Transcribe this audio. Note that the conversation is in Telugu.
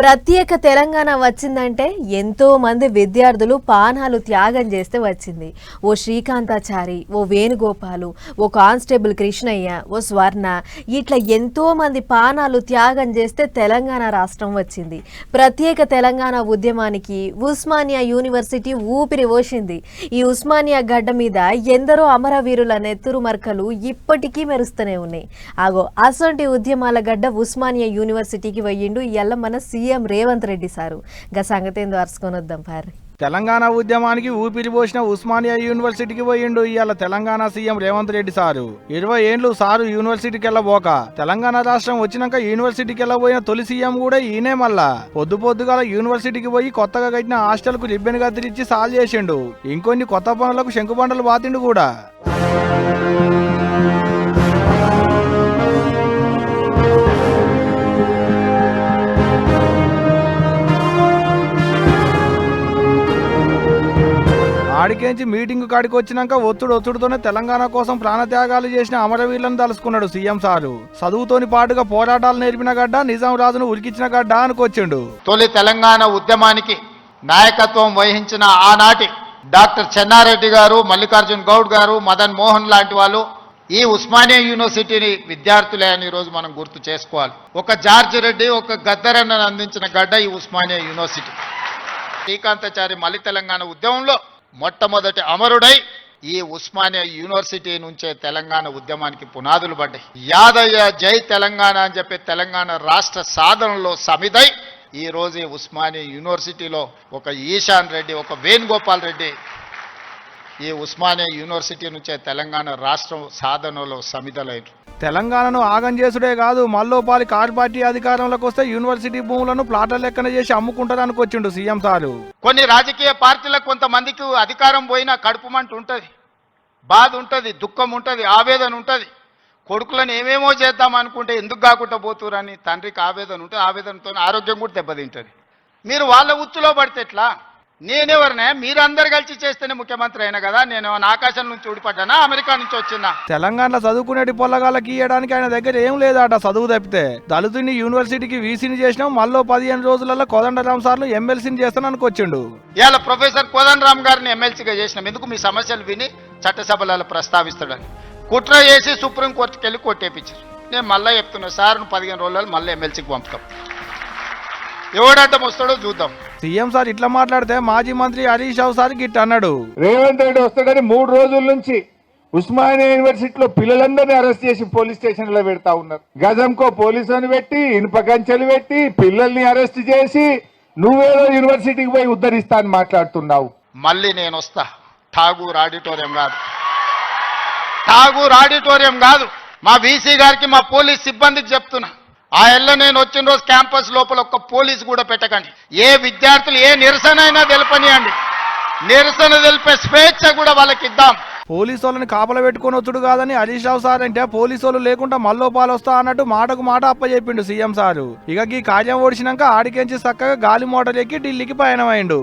ప్రత్యేక తెలంగాణ వచ్చిందంటే ఎంతో మంది విద్యార్థులు పానాలు త్యాగం చేస్తే వచ్చింది. ఓ శ్రీకాంతాచారి ఓ వేణుగోపాలు ఓ కానిస్టేబుల్ కృష్ణయ్య ఓ స్వర్ణ ఇట్లా ఎంతో మంది పానాలు త్యాగం చేస్తే తెలంగాణ రాష్ట్రం వచ్చింది. ప్రత్యేక తెలంగాణ ఉద్యమానికి ఉస్మానియా యూనివర్సిటీ ఊపిరి పోసింది. ఈ ఉస్మానియా గడ్డ మీద ఎందరో అమరవీరుల నెత్తురు మరకలు ఇప్పటికీ మెరుస్తూనే ఉన్నాయి. ఆగో అసొంటి ఉద్యమాల గడ్డ ఉస్మానియా యూనివర్సిటీకి వయ్యిండు ఇయ్యాల మన సీఎం రేవంత్ రెడ్డి సారు. గా సంగతి ఏందో అరుచుకొని వద్దాం పారి తెలంగాణ ఉద్యమానికి ఊపిరి పోసిన ఉస్మానియా యూనివర్సిటీకి పోయిండు ఇవాళ తెలంగాణ సీఎం రేవంత్ రెడ్డి సారు. ఇరవై ఏండ్లు సారు యూనివర్సిటీకి వెళ్ళబోక తెలంగాణ రాష్ట్రం వచ్చినాక యూనివర్సిటీకి వెళ్ళబోయిన తొలి సీఎం కూడా ఈయనే మళ్ళా. పొద్దు పొద్దుగాల యూనివర్సిటీకి పోయి కొత్తగా కట్టిన హాస్టల్కు రిబ్బెన్ కత్తిరించి సాల్వ్ చేసిండు. ఇంకొన్ని కొత్త పనులకు శంకుబండలు బాతిండు కూడా. ఆడికేంచి మీటింగ్ కాడికి వచ్చినాక ఒత్తుడు ఒత్తుడుతోనే తెలంగాణ కోసం ప్రాణత్యాగాలు చేసిన అమరవీరులను తలుసుకున్నాడు సీఎం సారు. చదువుతోని పాటుగా పోరాటాలు నేర్పిన గడ్డ నిజాం రాజును ఉరికిచ్చిన గడ్డ అనుకొచ్చిండు. తొలి తెలంగాణ ఉద్యమానికి నాయకత్వం వహించిన ఆనాటి డాక్టర్ చెన్నారెడ్డి గారు మల్లికార్జున్ గౌడ్ గారు మదన్ మోహన్ లాంటి వాళ్ళు ఈ ఉస్మానియా యూనివర్సిటీని విద్యార్థులే అని ఈరోజు మనం గుర్తు చేసుకోవాలి. ఒక జార్జ్ రెడ్డి ఒక గద్దరన్నను అందించిన గడ్డ ఈ ఉస్మానియా యూనివర్సిటీ. శ్రీకాంతాచారి మల్లి తెలంగాణ ఉద్యమంలో మొట్టమొదటి అమరుడై ఈ ఉస్మానియా యూనివర్సిటీ నుంచే తెలంగాణ ఉద్యమానికి పునాదులు పడ్డాయి. యాదయ్య జై తెలంగాణ అని చెప్పి తెలంగాణ రాష్ట్ర సాధనలో సమిదై ఈ రోజు ఉస్మానియా యూనివర్సిటీలో ఒక ఈశాన్ రెడ్డి ఒక వేణుగోపాల్ రెడ్డి ఈ ఉస్మానియా యూనివర్సిటీ నుంచే తెలంగాణ రాష్ట్రం సాధనలో సమిదలైన తెలంగాణను ఆగం చేసుడే కాదు మల్లోపాలి కార్ పార్టీ అధికారంలోకి వస్తే యూనివర్సిటీ భూములను ప్లాట్ల లెక్కన చేసి అమ్ముకుంటారు అనుకొచ్చిండు సీఎం సారు. కొన్ని రాజకీయ పార్టీలకు కొంతమందికి అధికారం పోయినా కడుపు మంట ఉంటుంది బాధ ఉంటుంది దుఃఖం ఉంటుంది ఆవేదన ఉంటుంది. కొడుకులను ఏమేమో చేద్దాం అనుకుంటే ఎందుకు కాకుండా పోతురని తండ్రికి ఆవేదన ఉంటుంది ఆవేదనతో ఆరోగ్యం కూడా దెబ్బతింటుంది. మీరు వాళ్ళ ఉచ్చులో పడితే ఎట్లా? నేనెవరినే? మీరు అందరు కలిసి చేస్తేనే ముఖ్యమంత్రి అయినా కదా. నేను ఆకాశం నుంచి ఊడిపడ్డానా? అమెరికా నుంచి వచ్చినా తెలంగాణలో చదువుకునేటి పొల్లగాళ్ళకి ఇవ్వడానికి ఆయన దగ్గర ఏం లేదట చదువు తప్పితే. దళితుని యూనివర్సిటీకి వీసీని చేసినాం. మళ్ళీ పదిహేను రోజులలో కోదండరాం సార్లు ఎమ్మెల్సీని చేస్తాను అనుకొచ్చిండు ఇవాళ ప్రొఫెసర్ కోదన్ రామ్ గారిని ఎమ్మెల్సీగా చేసినాం. ఎందుకు మీ సమస్యలు విని చట్టసభలలో ప్రస్తావిస్తాడని. కుట్ర చేసి సుప్రీంకోర్టుకి వెళ్ళి కొట్టేపించారు నేను మళ్ళీ చెప్తున్నా సార్ పదిహేను రోజులు మళ్ళీ ఎమ్మెల్సీకి పంపుతాం. ఎవడడ్డం వస్తాడో చూద్దాం. సీఎం సార్ ఇట్లా మాట్లాడితే మాజీ మంత్రి హరీష్ రావు సార్ గిట్ అన్నాడు. రేవంత్ రెడ్డి వస్తాడని మూడు రోజుల నుంచి ఉస్మానియా యూనివర్సిటీలో పిల్లలందరినీ అరెస్ట్ చేసి పోలీస్ స్టేషన్లో పెడతా ఉన్నారు. గజంకో పోలీసుని పెట్టి ఇనుప కంచెలు పెట్టి పిల్లల్ని అరెస్ట్ చేసి నువ్వేదో యూనివర్సిటీకి పోయి ఉద్ధరిస్తా అని మాట్లాడుతున్నావు. మళ్ళీ నేను వస్తా. ఠాగూర్ ఆడిటోరియం కాదు. ఠాగూర్ ఆడిటోరియం కాదు. మా వీసీ గారికి మా పోలీస్ సిబ్బందికి చెప్తున్నా. ఆ ఎల్ల నేను వచ్చిన రోజు క్యాంపస్ లోపల ఒక్క పోలీస్ కూడా పెట్టకండి. ఏ విద్యార్థులు ఏ నిరసన అయినా తెలపనియండి. నిరసన తెలిపే స్వేచ్ఛ కూడా వాళ్ళకి ఇద్దాం. పోలీసు వాళ్ళని కాపల పెట్టుకొని వచ్చుడు కాదని హరీష్ రావు సార్ అంటే పోలీసు వాళ్ళు లేకుండా మల్లోపాలు వస్తా అన్నట్టు మాటకు మాట అప్పచెప్పిండు సీఎం సారు. ఇక ఈ కార్యం ఓడిచినాక ఆడికెంచి చక్కగా గాలి మోటార్ ఎక్కి ఢిల్లీకి పయనమైండు